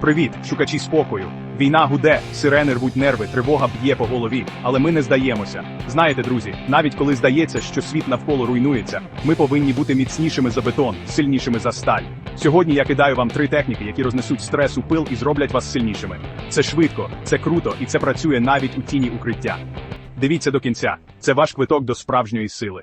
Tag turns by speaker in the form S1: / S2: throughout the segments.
S1: Привіт, шукачі спокою. Війна гуде, сирени рвуть нерви, тривога б'є по голові, але ми не здаємося. Знаєте, друзі, навіть коли здається, що світ навколо руйнується, ми повинні бути міцнішими за бетон, сильнішими за сталь. Сьогодні я кидаю вам три техніки, які рознесуть стрес у пил і зроблять вас сильнішими. Це швидко, це круто і це працює навіть у тіні укриття. Дивіться до кінця. Це ваш квиток до справжньої сили.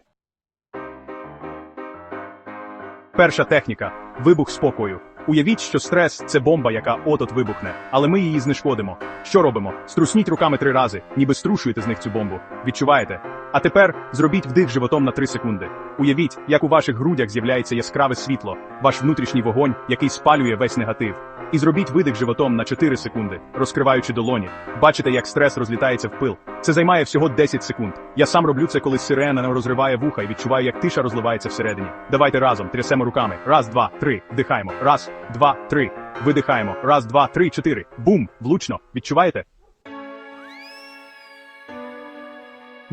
S1: Перша техніка вибух спокою. Уявіть, що стрес це бомба, яка от-от вибухне, але ми її знешкодимо. Що робимо? Струсніть руками три рази, ніби струшуєте з них цю бомбу. Відчуваєте? А тепер зробіть вдих животом на три секунди. Уявіть, як у ваших грудях з'являється яскраве світло, ваш внутрішній вогонь, який спалює весь негатив. І зробіть видих животом на 4 секунди, розкриваючи долоні. Бачите, як стрес розлітається в пил. Це займає всього 10 секунд. Я сам роблю це, коли сирена не розриває вуха і відчуваю, як тиша розливається всередині. Давайте разом трясемо руками. Раз, два, три. Вдихаємо. Раз, два, три. Видихаємо. Раз, два, три, чотири. Бум! Влучно. Відчуваєте?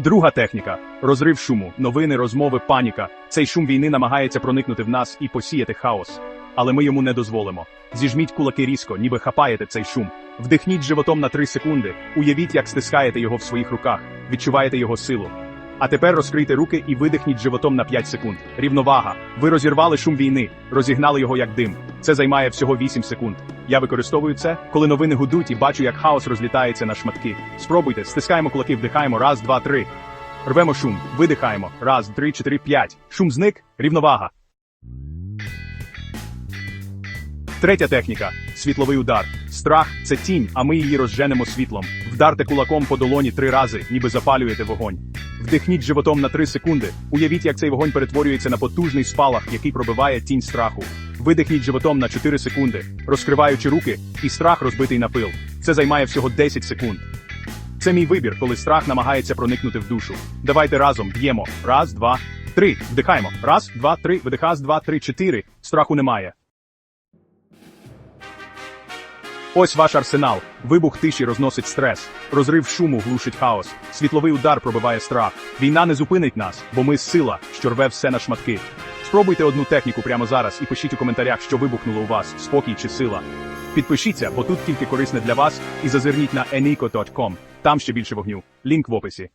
S1: Друга техніка розрив шуму, новини, розмови, паніка. Цей шум війни намагається проникнути в нас і посіяти хаос. Але ми йому не дозволимо. Зіжміть кулаки різко, ніби хапаєте цей шум. Вдихніть животом на 3 секунди. Уявіть, як стискаєте його в своїх руках, відчуваєте його силу. А тепер розкрийте руки і видихніть животом на 5 секунд. Рівновага. Ви розірвали шум війни, розігнали його як дим. Це займає всього 8 секунд. Я використовую це, коли новини гудуть і бачу, як хаос розлітається на шматки. Спробуйте, стискаємо кулаки, вдихаємо. Раз, два, три. Рвемо шум, видихаємо. Раз, три, чотири, п'ять. Шум зник, рівновага. Третя техніка світловий удар. Страх це тінь, а ми її розженемо світлом. Вдарте кулаком по долоні три рази, ніби запалюєте вогонь. Вдихніть животом на три секунди. Уявіть, як цей вогонь перетворюється на потужний спалах, який пробиває тінь страху. Видихніть животом на 4 секунди, розкриваючи руки, і страх розбитий на пил. Це займає всього 10 секунд. Це мій вибір, коли страх намагається проникнути в душу. Давайте разом б'ємо. Раз, два, три. Вдихаємо. Раз, два, три. Видих. Раз, два, три, чотири. Страху немає. Ось ваш арсенал. Вибух тиші розносить стрес. Розрив шуму глушить хаос. Світловий удар пробиває страх. Війна не зупинить нас, бо ми сила, що рве все на шматки. Спробуйте одну техніку прямо зараз і пишіть у коментарях, що вибухнуло у вас, спокій чи сила. Підпишіться, бо тут тільки корисне для вас, і зазирніть на eniko.com. Там ще більше вогню. Лінк в описі.